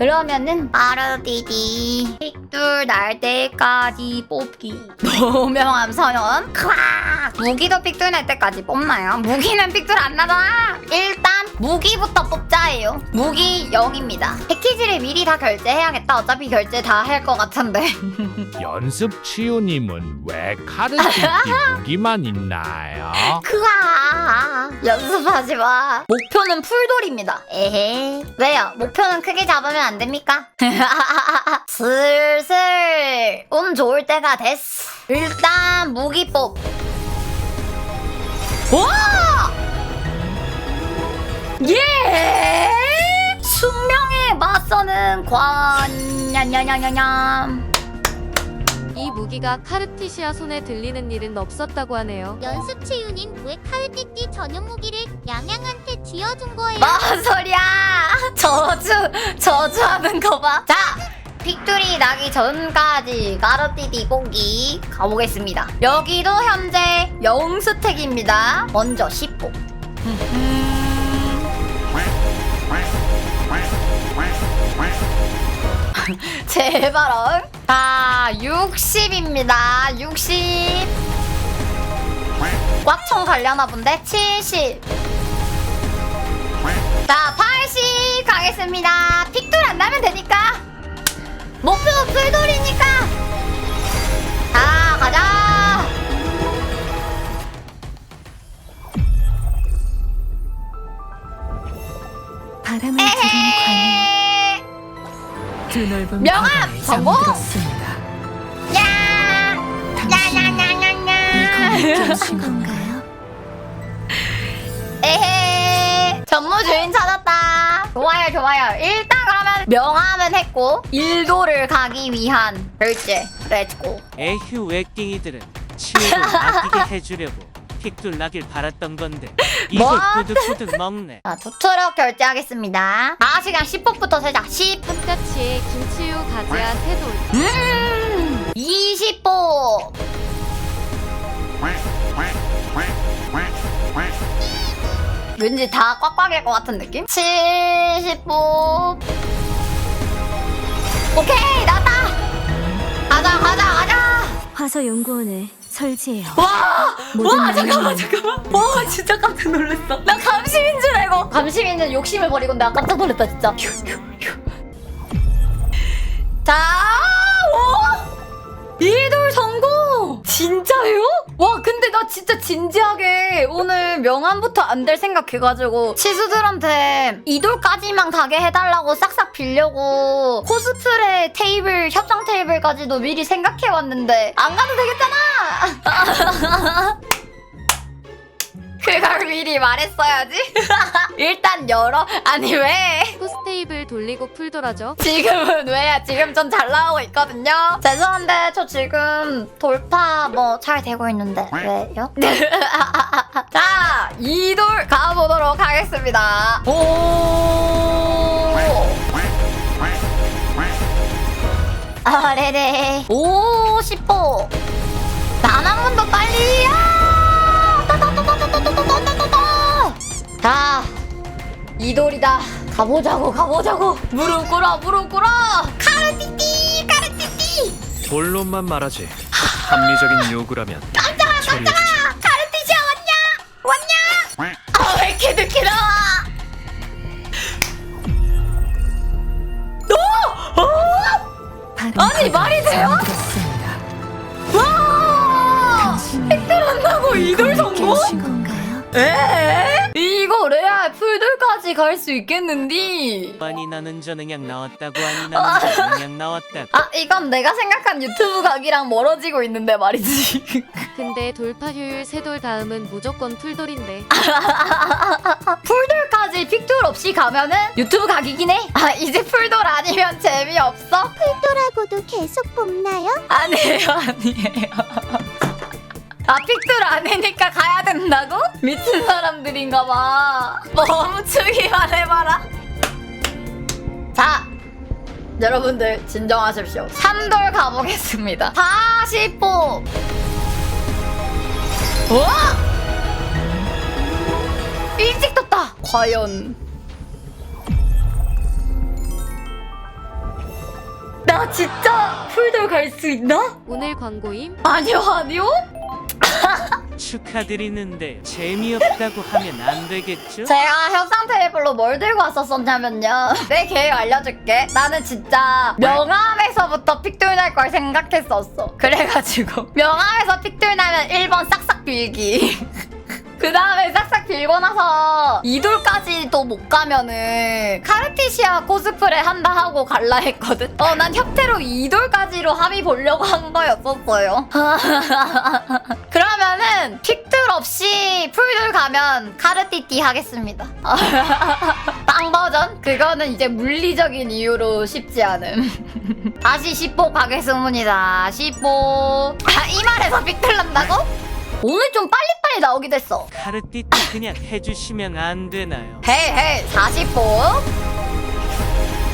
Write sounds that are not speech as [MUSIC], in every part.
그러면은 아르디디. 픽둘 날 때까지 뽑기. [LAUGHS] 노명함 서연. 크악 무기도 픽둘 날 때까지 뽑나요? 무기는 픽둘 안 나잖아. 일단 무기부터 뽑자예요. 무기 0입니다. 패키지를 미리 다 결제해야겠다. 어차피 결제 다 할 것 같은데. [LAUGHS] 연습 치유님은 왜 카드 찢기 [LAUGHS] 무기만 있나요? 크아 연습하지 마. 목표는 풀돌입니다. 에헤. 왜요? 목표는 크게 잡으면 안 됩니까? [LAUGHS] 슬슬. 운 좋을 때가 됐어. 일단 무기 뽑. 와! 예! 숙명에 맞서는 관 냠냠냠냠냠 이 무기가 카르티시아 손에 들리는 일은 없었다고 하네요. 연습 치유님 왜 칼띠띠 전용 무기를 양양한테 쥐어준 거예요? 뭔 소리야? 저주 저주하는 거 봐. 자, 픽투리 나기 전까지 까르띠디 뽑기 가보겠습니다. 여기도 현재 영스택입니다. 먼저 10보. [LAUGHS] 제발언. 자, 60입니다. 60. 꽉총 가려나 본데 70. 자, 80 가겠습니다. 픽돌 안 나면 되니까. 목표 풀돌이니까. 자, 가자. 바람을 드넓은 명함! 바다에 성공! 잠들었습니다. 야! 당신은 야야야야야. [LAUGHS] 에헤. 전무 주인 찾았다. 좋아요, 좋아요. 일단 그러면 명함은 했고 일도를 가기 위한 결제. 렛츠고. 에휴 외깽이들은 치유를 아끼게 해주려고 픽둘 나길 바랐던 건데 뭐? 이걸 구득구득 먹네 자, 투트럭 결제하겠습니다. 아, 시간 10분부터 세자. 10. 한가치에 김치유 가지아 세돌. 음. 20보. 왠지 다 꽉꽉일 것 같은 느낌? 70보. 오케이, 나왔다. 가자, 가자, 가자. 화서 연구원을 설치해요. 와, 모든 와, 잠깐만, 잠깐만. 와, 진짜 깜짝 놀랐어. 나 감심인 줄 알고. 감심이는 욕심을 버리고 내가 깜짝 놀랐다, 진짜. 자, 이돌 성공! 진짜요? 와 근데 나 진짜 진지하게 오늘 명함부터 안 될 생각해가지고 치수들한테 이돌까지만 가게 해달라고 싹싹 빌려고 코스프레 테이블 협상 테이블까지도 미리 생각해왔는데 안 가도 되겠잖아! [LAUGHS] 그걸 미리 말했어야지. [LAUGHS] 일단 열어. 아니 왜? 포스테이블 돌리고 풀 돌아죠. 지금은 왜야? 지금 전 잘 나오고 있거든요. 죄송한데 저 지금 돌파 뭐 잘 되고 있는데 왜요? [LAUGHS] 자, 이돌 가보도록 하겠습니다. 오. 아레레. 오, 싶어. 자 이돌이다. 가보자고 가보자고. 무릎 꿇어 무릎 꿇어. 카르띠띠 카르띠띠. 본론만 말하지. 합리적인 요구라면 처리해주지. 카르띠시아 왔냐? 왔냐? 아왜 이렇게 늦게 나와? 오! 오! 바람 아니, 말이 돼요? 와! 획득한다고 이돌 성공? 에? 풀들까지 갈 수 있겠는디? 아니 나는 전응양 나왔다고 아니 나는 전응양 나왔다고 아 이건 내가 생각한 유튜브 각이랑 멀어지고 있는데 말이지. [LAUGHS] 근데 돌파 효율 세돌 다음은 무조건 풀돌인데. [LAUGHS] 풀돌까지 픽돌 없이 가면은 유튜브 각이긴 해. 아 이제 풀돌 아니면 재미없어? 풀돌하고도 계속 뽑나요? 아니에요, 아니에요. [LAUGHS] 아, 픽들 아니니까 가야 된다고? 미친 사람들인가 봐. 멈추기만 해봐라. 자, 여러분들 진정하십시오. 3돌 가보겠습니다. 40보. 우와! 일찍 떴다. 과연 진짜 풀돌 갈 수 있나? 오늘 광고임? 아니요 아니요 축하드리는데 재미없다고 하면 안 되겠죠? 제가 협상 테이블로 뭘 들고 왔었었냐면요. [LAUGHS] 내 계획 알려줄게. 나는 진짜 명함에서부터 픽돌 날 걸 생각했었어. 그래가지고 [LAUGHS] 명함에서 픽돌 나면 1번 싹싹 빌기. [LAUGHS] 그 다음에 싹싹 빌고 나서 이돌까지도 못 가면은 카르티시아 코스프레 한다 하고 갈라 했거든. 어 난 협태로 이돌까지로 합의 보려고 한 거였었어요 그러면은 픽들 없이 풀들 가면 카르티티 하겠습니다. [LAUGHS] 빵 버전? 그거는 이제 물리적인 이유로 쉽지 않음. [LAUGHS] 다시 10보 가겠습니다. 10보. 아, 이 말에서 픽들 난다고? 오늘 좀 빨리빨리 나오기도 했어. 카르띠띠 그냥 해주시면 안 되나요? 헤이 헤이 40보.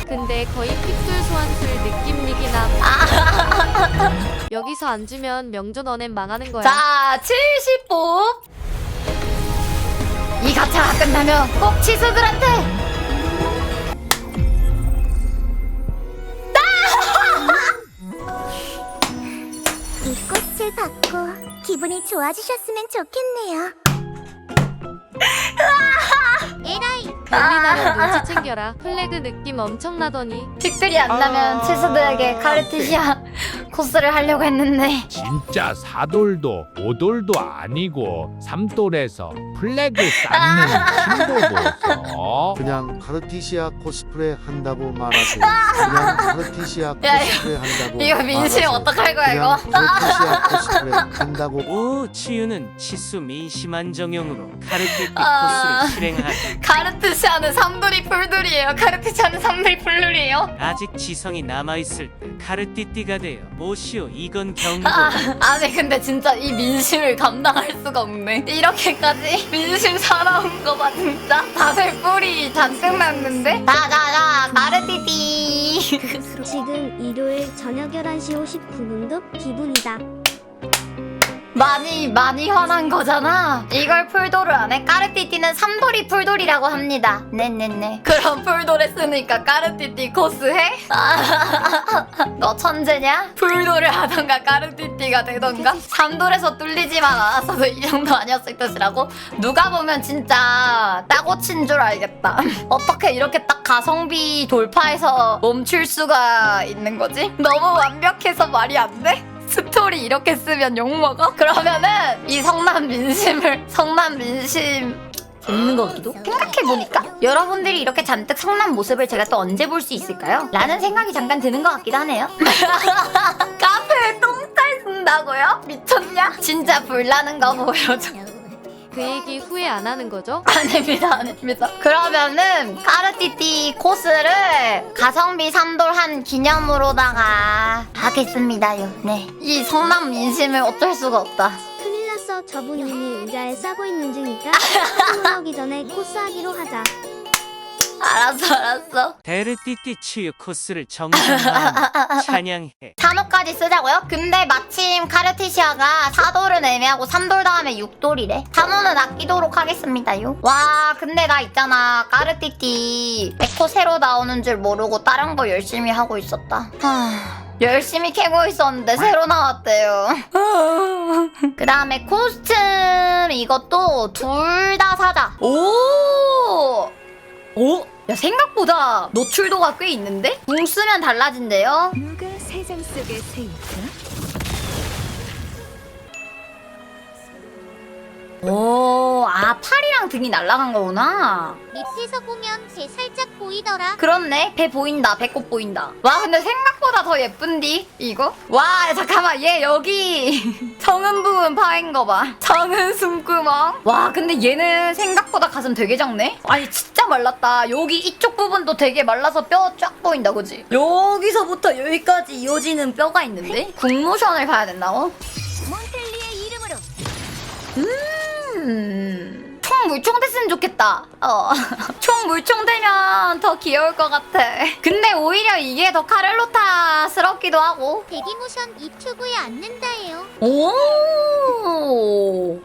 근데 거의 픽술 소환술 느낌 리기남. [LAUGHS] 여기서 안 주면 명존 언엔 망하는 거야. 자 70보. 이 가차가 끝나면 꼭 치수들한테 이 꽃을 받고 기분이 좋아지셨으면 좋겠네요. 에라이 벨리나는 눈치 챙겨라. 플래그 느낌 엄청나더니. 픽들이 안 나면 치수들에게 카르티시아 [LAUGHS] 코스를 하려고 했는데 진짜 사돌도 오돌도 아니고 삼돌에서 플래그 쌓는 친구 보소. 그냥 카르티시아 코스프레 한다고 말하고 그냥 카르티시아 야, 코스프레 한다고 이거 민심 어떡할 거야 이거? 그냥 카르티시아 코스프레 한다고 오 치유는 치수 민심한 정형으로 카르띠띠 아. 코스를 실행하다 카르티시아는 삼돌이 풀돌이에요. 카르티시아는 삼돌이 풀돌이에요. 아직 지성이 남아있을 때 카르띠띠가 되어 오시오 이건 경고 아, 아니 근데 진짜 이 민심을 감당할 수가 없네. 이렇게까지 민심 살아온 거 봐 진짜. 다들 뿔이 잔뜩 났는데. 자자자 카르티티. 지금 일요일 저녁 11시 59분도 기분이다. 많이 많이 화난 거잖아. 이걸 풀돌을 안 해. 까르띠띠는 삼돌이 풀돌이라고 합니다. 네네네. 그럼 풀돌 했으니까 까르띠띠 코스 해? [LAUGHS] 너 천재냐? 풀돌을 하던가 까르띠띠가 되던가? 삼돌에서 뚫리지만 않았어도 이 정도 아니었을 것이라고? 누가 보면 진짜 따고 친 줄 알겠다. [LAUGHS] 어떻게 이렇게 딱 가성비 돌파해서 멈출 수가 있는 거지? 너무 완벽해서 말이 안 돼? 스토리 이렇게 쓰면 욕먹어? 그러면은 이 성남 민심을 성남 민심 재밌는 것 같기도? 생각해보니까 여러분들이 이렇게 잔뜩 성남 모습을 제가 또 언제 볼 수 있을까요? 라는 생각이 잠깐 드는 것 같기도 하네요 [LAUGHS] 카페에 똥잘 쓴다고요? 미쳤냐? 진짜 불나는 거 보여줘 [LAUGHS] 그 얘기 후회 안 하는 거죠? [LAUGHS] 아닙니다, 아닙니다. 그러면은 까르띠띠 코스를 가성비 3돌 한 기념으로다가 하겠습니다요. 네. 이 성남 민심을 어쩔 수가 없다. 저분 이미 의자에 싸고 있는 중이니까 [LAUGHS] 출근하기 전에 코스하기로 하자. 알았어, 알았어. 데르띠띠 치유 코스를 정상화하는 [LAUGHS] 찬양해 산호까지 쓰자고요? 근데 마침 카르티시아가 4돌은 애매하고 3돌 다음에 6돌이래. 산호는 아끼도록 하겠습니다요. 와, 근데 나 있잖아. 까르띠띠 에코 새로 나오는 줄 모르고 다른 거 열심히 하고 있었다. 하... 열심히 캐고 있었는데 새로 나왔대요. 그 다음에 코스튬 이것도 둘 다 사자. 오! 오? 야 생각보다 노출도가 꽤 있는데? 붕 쓰면 달라진대요. 누가 세상 속의 새일까? 오, 아 팔이랑 등이 날아간 거구나. 밑에서 보면 배 살짝 보이더라. 그렇네, 배 보인다, 배꼽 보인다. 와, 근데 생각보다 더 예쁜디 이거? 와, 잠깐만, 얘 여기 [LAUGHS] 정은 부분 파인 거 봐. 정은 숨구멍. 와, 근데 얘는 생각보다 가슴 되게 작네. 아니 진짜 말랐다. 여기 이쪽 부분도 되게 말라서 뼈 쫙 보인다, 그지? 여기서부터 여기까지 이어지는 뼈가 있는데? 국모션을 가야 된다고? 몬텔리의 이름으로 음, 총 물총 됐으면 좋겠다. 어. [LAUGHS] 총 물총 되면 더 귀여울 것 같아. 근데 오히려 이게 더 카를로타스럽기도 하고. 대기 모션 이 튜브에 앉는다예요. 오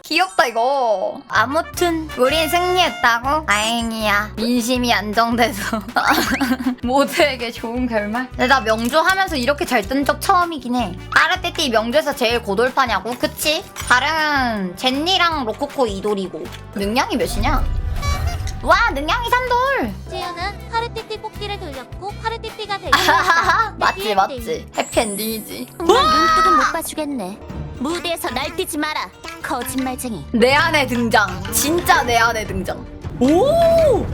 귀엽다 이거. 아무튼 우린 승리했다고? 다행이야. 민심이 안정돼서. [LAUGHS] 모두에게 좋은 결말? 근데 나 명조 하면서 이렇게 잘 뜬 적 처음이긴 해. 아르테티 명조에서 제일 고돌파냐고? 그치? 다른 젠니랑 로코코 이돌이고. 능량이 몇이냐? 와 능량이 3돌! 재현은 카르티티 뽑기를 돌렸고 카르티티가 [LAUGHS] 되고 맞지 맞지. 해피엔딩이지. 정말 눈뜨고 못 봐주겠네. 무대에서 날뛰지 마라. 거짓말쟁이. 내 안에 등장 진짜 내 안에 등장 오